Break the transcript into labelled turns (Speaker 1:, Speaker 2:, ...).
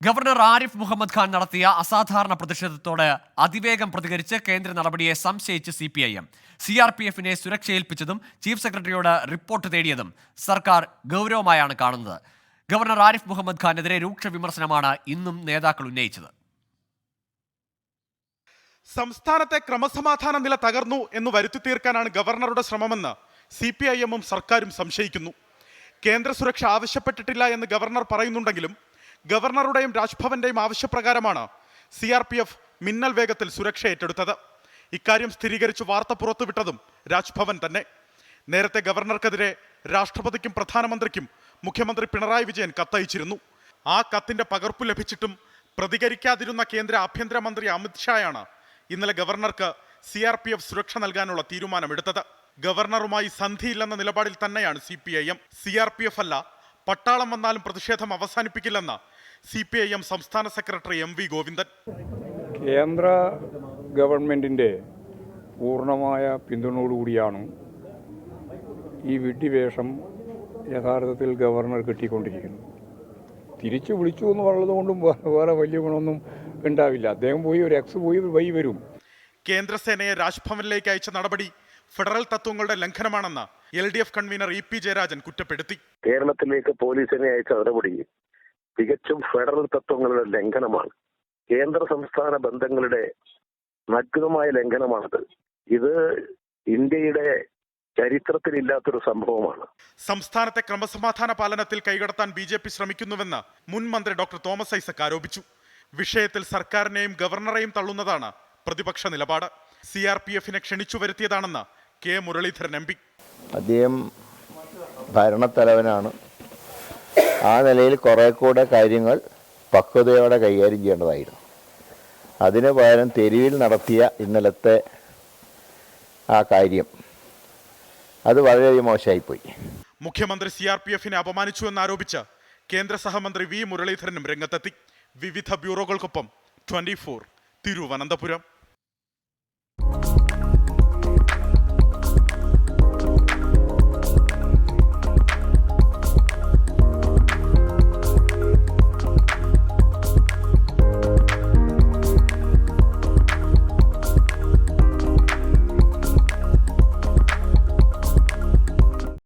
Speaker 1: Governor Arif Muhammad Khan നടത്തിയ അസാധാരണ പ്രതിഷേധത്തോട് അതിവേഗം പ്രതികരിച്ച് കേന്ദ്ര നടപടിയെ സംശയിച്ച് C P I M C R P എഫിനെ സുരക്ഷയേൽപ്പിച്ചതും ചീഫ് സെക്രട്ടറിയോട് റിപ്പോർട്ട് തേടിയതും സർക്കാർ ഗൗരവമായാണ് കാണുന്നത്. ഗവർണർ ആരിഫ് മുഹമ്മദ് ഖാനെതിരെ രൂക്ഷ വിമർശനമാണ് ഇന്നും നേതാക്കൾ ഉന്നയിച്ചത്.
Speaker 2: സംസ്ഥാനത്തെ ക്രമസമാധാന നില തകർന്നു എന്ന് വരുത്തി തീർക്കാനാണ് ഗവർണറുടെ ശ്രമമെന്ന് സി പി ഐ എമ്മും സർക്കാരും സംശയിക്കുന്നു. കേന്ദ്ര സുരക്ഷ ആവശ്യപ്പെട്ടിട്ടില്ല എന്ന് ഗവർണർ പറയുന്നുണ്ടെങ്കിലും ഗവർണറുടെയും രാജ്ഭവന്റെയും ആവശ്യപ്രകാരമാണ് സി ആർ പി എഫ് മിന്നൽ വേഗത്തിൽ സുരക്ഷ ഏറ്റെടുത്തത്. ഇക്കാര്യം സ്ഥിരീകരിച്ച് വാർത്ത പുറത്തുവിട്ടതും രാജ്ഭവൻ തന്നെ. നേരത്തെ ഗവർണർക്കെതിരെ രാഷ്ട്രപതിക്കും പ്രധാനമന്ത്രിക്കും മുഖ്യമന്ത്രി പിണറായി വിജയൻ കത്തയച്ചിരുന്നു. ആ കത്തിന്റെ പകർപ്പ് ലഭിച്ചിട്ടും പ്രതികരിക്കാതിരുന്ന കേന്ദ്ര ആഭ്യന്തരമന്ത്രി അമിത്ഷായാണ് ഇന്നലെ ഗവർണർക്ക് സി ആർ പി എഫ് സുരക്ഷ നൽകാനുള്ള തീരുമാനമെടുത്തത്. ഗവർണറുമായി സന്ധിയില്ലെന്ന നിലപാടിൽ തന്നെയാണ് C P I M. C R P F അല്ല പട്ടാളം വന്നാലും പ്രതിഷേധം അവസാനിപ്പിക്കില്ലെന്ന് സി പി ഐ എം സംസ്ഥാന സെക്രട്ടറി എം വി ഗോവിന്ദൻ.
Speaker 3: കേന്ദ്ര ഗവൺമെന്റിന്റെ പൂർണമായ പിന്തുണയോടുകൂടിയാണ് ഈ വിഡ്ഢിവേഷം യഥാർത്ഥത്തിൽ ഗവർണർ കിട്ടിക്കൊണ്ടിരിക്കുന്നത്. തിരിച്ചു വിളിച്ചു എന്ന് പറയുന്നത് കൊണ്ടും വേറെ വലിയ ഗുണമൊന്നും ഉണ്ടാവില്ല. അദ്ദേഹം പോയി ഒരു എക്സ് പോയി വൈ വരും.
Speaker 2: കേന്ദ്രസേനയെ രാജ്ഭവനിലേക്ക് അയച്ച നടപടി ഫെഡറൽ തത്വങ്ങളുടെ ലംഘനമാണെന്ന് L D F convenor E P Jayarajan കുറ്റപ്പെടുത്തി.
Speaker 4: കേരളത്തിലേക്ക് പോലീസിനെ അയച്ച നടപടി തികച്ചും ഫെഡറൽ തത്വങ്ങളുടെ ലംഘനമാണ്. കേന്ദ്ര സംസ്ഥാന ബന്ധങ്ങളുടെ നഗ്നമായ ലംഘനമാണത്. ഇത് ഇന്ത്യയുടെ ചരിത്രത്തിലില്ലാത്തൊരു സംഭവമാണ്.
Speaker 2: സംസ്ഥാനത്തെ ക്രമസമാധാന പാലനത്തിൽ കൈകടത്താൻ ബി ജെ പി ശ്രമിക്കുന്നുവെന്ന് മുൻ മന്ത്രി ഡോക്ടർ തോമസ് ഐസക് ആരോപിച്ചു. വിഷയത്തിൽ സർക്കാരിനെയും ഗവർണറെയും തള്ളുന്നതാണ് പ്രതിപക്ഷ നിലപാട്. സി ആർ പി എഫിനെ ക്ഷണിച്ചു വരുത്തിയതാണെന്ന് കെ മുരളീധരൻ എം പി.
Speaker 5: അദ്ദേഹം ഭരണത്തലവനാണ്. ആ നിലയിൽ കുറെ കൂടെ കാര്യങ്ങൾ പക്വതയോടെ കൈകാര്യം ചെയ്യേണ്ടതായിരുന്നു. അതിന് പകരം തെരുവിൽ നടത്തിയ ഇന്നലത്തെ ആ കാര്യം അത് വളരെയധികം മോശമായിപ്പോയി.
Speaker 2: മുഖ്യമന്ത്രി സി ആർ പി എഫിനെ അപമാനിച്ചു എന്നാരോപിച്ച് കേന്ദ്ര സഹമന്ത്രി വി മുരളീധരനും രംഗത്തെത്തി. വിവിധ ബ്യൂറോകൾക്കൊപ്പം ട്വന്റി ഫോർ തിരുവനന്തപുരം.